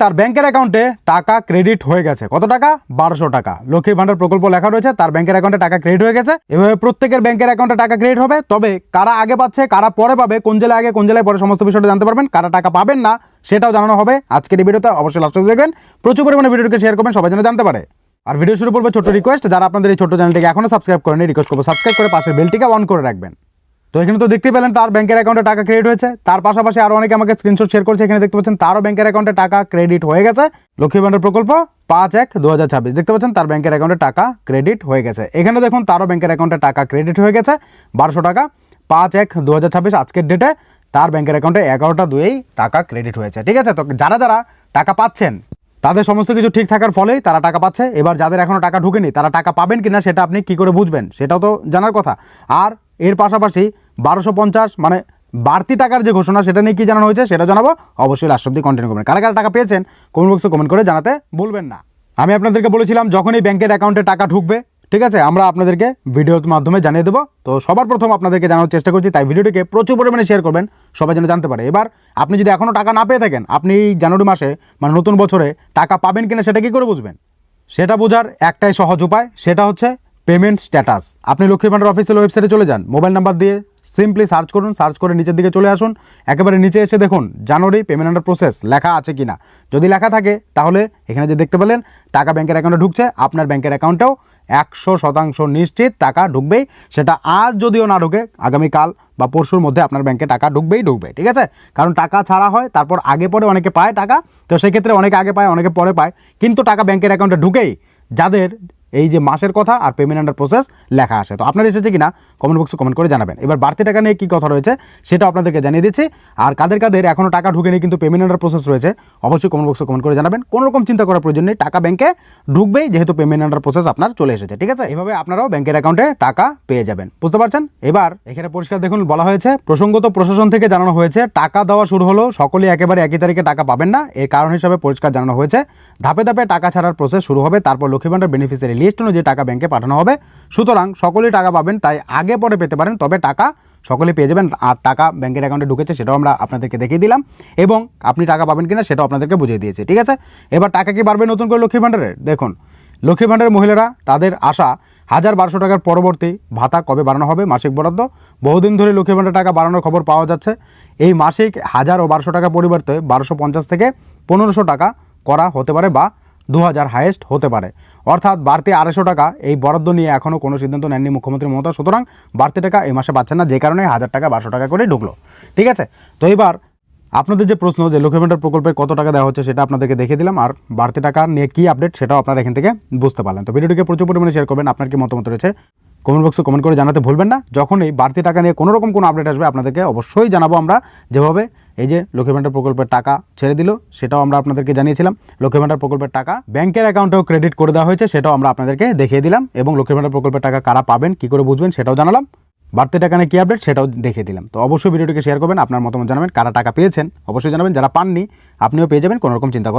তার ব্যাংকের অ্যাকাউন্টে টাকা ক্রেডিট হয়ে গেছে। কত টাকা? বারোশো টাকা। লক্ষ্মীর ভান্ডার প্রকল্প লেখা রয়েছে, তার ব্যাংকের অ্যাকাউন্টে টাকা ক্রেডিট হয়ে গেছে। এভাবে প্রত্যেকের ব্যাংকের অ্যাকাউন্টে টাকা ক্রেডিট হবে। তবে কারা আগে পাচ্ছে, কারা পরে পাবে, কোন জেলায় আগে, কোন জেলায় পরে সমস্ত বিষয়টা জানতে পারবেন। কারা টাকা পাবেন না, সেটাও জানানো হবে। আজকের এই ভিডিওতে অবশ্যই লাস্ট দেখবেন। প্রচুর পরিমাণে ভিডিওটিকে শেয়ার করবেন, সবাই যেন জানতে পারে। আর ভিডিও শুরু করব ছোট রিকোয়েস্ট যারা আপনাদের এই ছোট চ্যানেলটিকে এখনও সাবস্ক্রাইব করেনি রিকোয়েস্ট করব সাবস্ক্রাইব করে পাশের বেলটিকে অন করে রাখবেন। তো এখানে তো দেখতে পেলেন তার ব্যাংকের অ্যাকাউন্টে টাকা ক্রেডিট হয়েছে। তার পাশাপাশি আরও অনেকে আমাকে স্ক্রিনশট শেয়ার করছে, এখানে দেখতে পাচ্ছেন তারও ব্যাংকের অ্যাকাউন্টে টাকা ক্রেডিট হয়ে গেছে। লক্ষ্মী ভান্ডার প্রকল্প পাঁচ এক দু দেখতে পাচ্ছেন তার ব্যাংকের অ্যাকাউন্টে টাকা ক্রেডিট হয়ে গেছে। এখানে দেখুন তারও ব্যাংকের অ্যাকাউন্টে টাকা ক্রেডিট হয়ে গেছে, বারোশো টাকা। পাঁচ এক দু আজকের ডেটে তার ব্যাংকের অ্যাকাউন্টে এগারোটা দুয়েই টাকা ক্রেডিট হয়েছে। ঠিক আছে, তো যারা যারা টাকা পাচ্ছেন, তাদের সমস্ত কিছু ঠিক থাকার ফলেই তারা টাকা পাচ্ছে। এবার যাদের এখনও টাকা ঢুকেনি, তারা টাকা পাবেন কিনা সেটা আপনি কি করে বুঝবেন, সেটাও তো জানার কথা। আর এর পাশাপাশি বারোশো পঞ্চাশ মানে বাড়তি টাকার যে ঘোষণা, সেটা নিয়ে কী জানানো হয়েছে সেটা জানাব। অবশ্যই লাস্ট অব্দি কন্টিনিউ করবেন। কারা কারা টাকা পেয়েছেন কমেন্ট বক্সে কমেন্ট করে জানাতে ভুলবেন না। আমি আপনাদেরকে বলেছিলাম, যখনই ব্যাংকের অ্যাকাউন্টে টাকা ঢুকবে, ঠিক আছে, আমরা আপনাদেরকে ভিডিওর মাধ্যমে জানিয়ে দেবো। তো সবার প্রথম আপনাদেরকে জানানোর চেষ্টা করছি, তাই ভিডিওটিকে প্রচুর পরিমাণে শেয়ার করবেন, সবাই যেন জানতে পারে। এবার আপনি যদি এখনও টাকা না পেয়ে থাকেন, আপনি জানুয়ারি মাসে মানে নতুন বছরে টাকা পাবেন কিনা সেটা কি করে বুঝবেন? সেটা বোঝার একটাই সহজ উপায়, সেটা হচ্ছে পেমেন্ট স্ট্যাটাস। আপনি লক্ষ্মী ভান্ডার অফিসিয়াল ওয়েবসাইটে চলে যান, মোবাইল নাম্বার দিয়ে সিম্পলি সার্চ করুন, সার্চ করে নিচের দিকে চলে আসুন, একেবারে নিচে এসে দেখুন, জানুয়ারি পেমেন্ট আন্ডার প্রসেস লেখা আছে কি না যদি লেখা থাকে, তাহলে এখানে যে দেখতে পেলেন, টাকা ব্যাংকের অ্যাকাউন্টে ঢুকছে, আপনার ব্যাংকের অ্যাকাউন্টেও একশো শতাংশ নিশ্চিত টাকা ঢুকবেই। সেটা আজ যদিও না ঢুকে, আগামীকাল বা পরশুর মধ্যে আপনার ব্যাংকে টাকা ঢুকবেই, ঢুকবে, ঠিক আছে? কারণ টাকা ছাড়া হয়, তারপর আগে পরে অনেকে পায় টাকা, তো সেক্ষেত্রে অনেকে আগে পায়, অনেকে পরে পায়। কিন্তু টাকা ব্যাংকের অ্যাকাউন্টে ঢুকেই, যাদের এই যে মাসের কথা আর পেমেন্ট আন্ডার প্রসেস লেখা আসে তো আপনার এসেছে কিনা কমেন্ট বক্সে কমেন্ট করে জানাবেন। এবার বাড়তি টাকা নিয়ে কী কথা রয়েছে সেটা আপনাদেরকে জানিয়ে দিচ্ছি। আর কাদের কাদের এখনও টাকা ঢুকেনি কিন্তু পেমেন্ট আন্ডার প্রসেস রয়েছে, অবশ্যই কমেন্ট বক্সে কমেন্ট করে জানাবেন। কোনো রকম চিন্তা করার প্রয়োজন নেই, টাকা ব্যাংকে ঢুকবেই, যেহেতু পেমেন্ট আন্ডার প্রসেস আপনার চলে এসেছে। ঠিক আছে? এভাবে আপনারাও ব্যাংকের অ্যাকাউন্টে টাকা পেয়ে যাবেন। বুঝতে পারছেন? এবার এখানে পরিষ্কার দেখুন, বলা হয়েছে, প্রসঙ্গত প্রশাসন থেকে জানানো হয়েছে, টাকা দেওয়া শুরু হলো, সকলেই একেবারে একই তারিখে টাকা পাবেন না। এর কারণ হিসাবে পরিষ্কার জানানো হয়েছে। ধাপে ধাপে টাকা ছাড়ার প্রসেস শুরু হবে, তারপর লক্ষ্মী বেনিফিসিয়ারি লিস্ট অনুযায়ী টাকা ব্যাংকে পাঠানো হবে। সুতরাং সকলেই টাকা পাবেন, তাই আগে পরে পেতে পারেন, তবে টাকা সকলে পেয়ে যাবেন। আর টাকা ব্যাংকের অ্যাকাউন্টে ঢুকেছে, সেটাও আমরা আপনাদেরকে দেখিয়ে দিলাম। এবং আপনি টাকা পাবেন কিনা সেটাও আপনাদেরকে বুঝিয়ে দিয়েছি, ঠিক আছে? এবার টাকা কি বাড়বে নতুন করে লক্ষ্মী ভান্ডারের দেখুন লক্ষ্মী ভান্ডারের মহিলারা, তাদের আশা, হাজার বারোশো টাকার পরবর্তী ভাতা কবে বাড়ানো হবে? মাসিক বরাদ্দ। বহুদিন ধরে লক্ষ্মী ভান্ডার টাকা বাড়ানোর খবর পাওয়া যাচ্ছে। এই মাসিক হাজার ও বারোশো টাকা পরিবর্তে বারোশো পঞ্চাশ থেকে পনেরোশো টাকা করা হতে পারে বা দু হাজার হায়েস্ট হতে পারে। অর্থাৎ বাড়তি আড়াইশো টাকা এই বরাদ্দ নিয়ে এখনও কোনো সিদ্ধান্ত নেননি মুখ্যমন্ত্রী মমতা। সুতরাং বাড়তি টাকা এই মাসে পাচ্ছেন না, যে কারণে হাজার টাকা, বারোশো টাকা করে ঢুকলো। ঠিক আছে? তো এবার আপনাদের যে প্রশ্ন যে লক্ষ্মী প্রকল্পের কত টাকা দেওয়া হচ্ছে সেটা আপনাদেরকে দেখিয়ে দিলাম, আর বাড়তি টাকা নিয়ে কী আপডেট সেটাও আপনারা এখান থেকে বুঝতে পারলেন। তো ভিডিওটিকে প্রচুর পরিমাণে শেয়ার করবেন, আপনার কি মতামত রয়েছে কমেন্ট বক্সে কমেন্ট করে জানাতে ভুলবেন না। যখন এই বাড়তি টাকা নিয়ে কোনো রকম কোনো আপডেট আসবে আপনাদেরকে অবশ্যই জানাব আমরা। যেভাবে এই যে লক্ষ্মী ভান্ডার প্রকল্পের টাকা ছেড়ে দিল, সেটাও আমরা আপনাদেরকে জানিয়েছিলাম। লক্ষ্মী ভান্ডার প্রকল্পের টাকা ব্যাংকের অ্যাকাউন্টেও ক্রেডিট করে দেওয়া হয়েছে, সেটাও আমরা আপনাদেরকে দেখিয়ে দিলাম। এবং লক্ষ্মী ভান্ডার প্রকল্পের টাকা কারা পাবেন, কী করে বুঝবেন, সেটাও জানালাম। বাড়তি টাকা নিয়ে কী আপডেট সেটাও দেখিয়ে দিলাম। তো অবশ্যই ভিডিওটিকে শেয়ার করবেন, আপনার মতামত জানাবেন, কারা টাকা পেয়েছেন। অবশ্যই জানাবেন, যারা পাননি, আপনিও পেয়ে যাবেন, কোনোরকম চিন্তা